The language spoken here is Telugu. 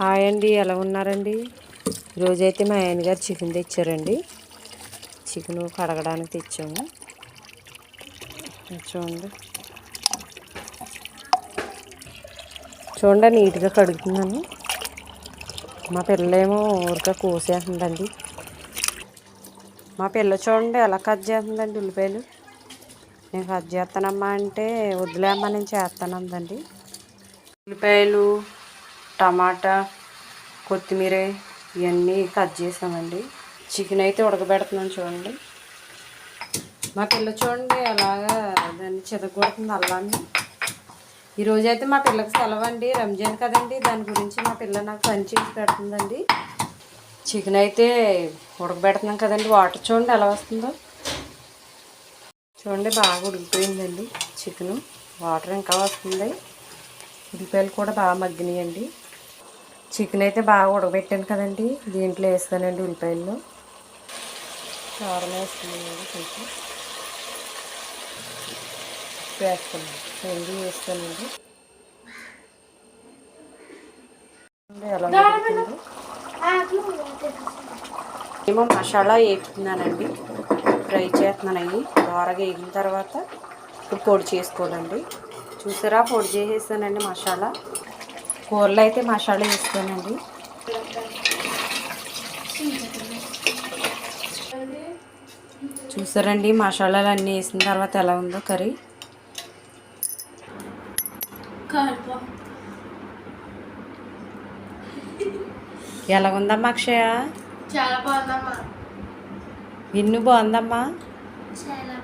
హాయ్ అండి ఎలా ఉన్నారండి? ఈరోజైతే మా ఆయన గారు చికెన్ తెచ్చారండి. చికెన్ కడగడానికి తెచ్చాము. చూడండి. చూడండి నీట్గా కడుగుతున్నాను. మా పిల్లేమో ఊరికే కోసేస్తుందండి. మా పిల్ల చూడండి ఎలా కట్ చేస్తుందండి ఉల్లిపాయలు. నేను కట్ చేస్తానమ్మా అంటే వద్దులేమ్మా నేను చేస్తానందండి. ఉల్లిపాయలు టమాటా కొత్తిమీర ఇవన్నీ కట్ చేసామండి. చికెన్ అయితే ఉడకబెడుతున్నాను చూడండి. మా పిల్ల చూడండి అలాగా దాన్ని చెదగొడుతుంది అల్లాన్ని. ఈరోజు అయితే మా పిల్లకి సెలవు అండి రంజాన్ కదండి. దాని గురించి మా పిల్ల నాకు పని చేసి పెడుతుందండి. చికెన్ అయితే ఉడకబెడుతున్నాం కదండి. వాటర్ చూడండి ఎలా వస్తుందో. చూడండి బాగా ఉడికిపోయిందండి చికెను. వాటర్ ఇంకా వస్తుంది ఉల్లిపాయలు కూడా బాగా మగ్గినాయండి. చికెన్ అయితే బాగా ఉడకబెట్టాను కదండి. దీంట్లో వేస్తానండి ఉల్లిపాయలు. కారం వేస్తున్నానండి కొంచెం. వేస్తాను. రెండు వేస్తానండి. ఎలా మసాలా వేపుతున్నానండి. ఫ్రై చేస్తున్నాను అవి. దోరగా వేగిన తర్వాత ఇప్పుడు పొడి చేసుకోవాలండి. చూసారా? పొడి చేసేసానండి మసాలా. కూరలో అయితే మసాలా వేస్తానండి. చూసారండి మసాలాలు అన్నీ వేసిన తర్వాత ఎలా ఉందో కర్రీ. ఎలా ఉందమ్మా అక్షయ? చాలా బాగుందమ్మా. విన్ను బాగుందమ్మా? చాలా